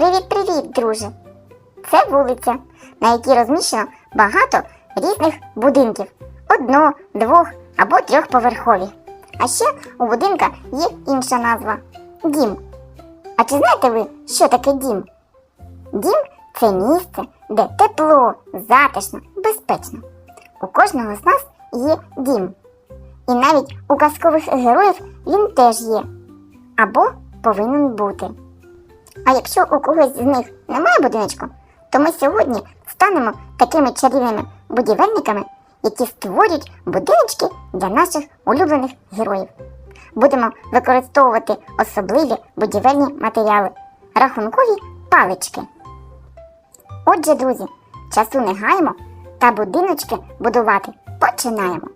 Привіт-привіт, друже! Це вулиця, на якій розміщено багато різних будинків. Одно, двох або трьохповерхові. А ще у будинка є інша назва дім. А чи знаєте ви, що таке дім? Дім це місце, де тепло, затишно, безпечно. У кожного з нас є дім. І навіть у казкових героїв він теж є. Або повинен бути. А якщо у когось з них немає будиночку, то ми сьогодні станемо такими чарівними будівельниками, які створюють будиночки для наших улюблених героїв. Будемо використовувати особливі будівельні матеріали, рахункові палички. Отже, друзі, часу не гаємо та будиночки будувати починаємо.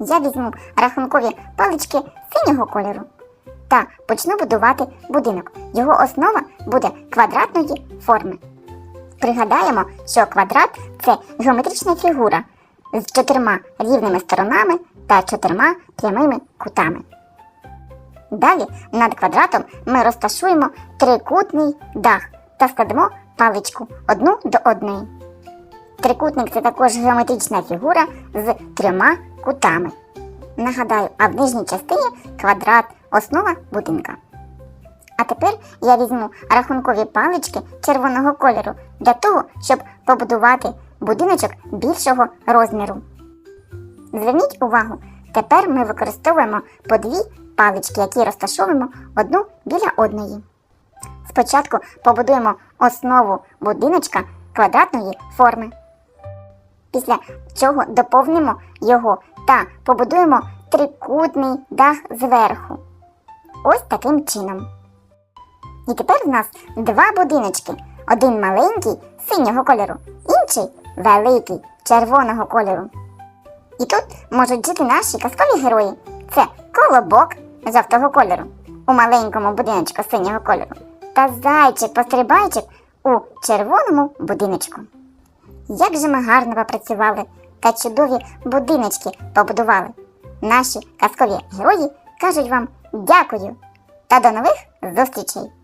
Я візьму рахункові палички синього кольору та почну будувати будинок. Його основа буде квадратної форми. Пригадаємо, що квадрат це геометрична фігура з чотирма рівними сторонами та чотирма прямими кутами. Далі над квадратом ми розташуємо трикутний дах та складемо паличку одну до одної. Трикутник це також геометрична фігура з трьома кутами. Нагадаю, а в нижній частині квадрат основа будинка. А тепер я візьму рахункові палички червоного кольору для того, щоб побудувати будиночок більшого розміру. Зверніть увагу, тепер ми використовуємо по дві палички, які розташовуємо одну біля одної. Спочатку побудуємо основу будиночка квадратної форми. Після чого доповнимо його та побудуємо трикутний дах зверху. Ось таким чином. І тепер в нас два будиночки. Один маленький синього кольору, інший великий червоного кольору. І тут можуть жити наші казкові герої. Це колобок жовтого кольору у маленькому будиночку синього кольору та зайчик-пострибайчик у червоному будиночку. Як же ми гарно попрацювали та чудові будиночки побудували. Наші казкові герої кажуть вам дякую та до нових зустрічей!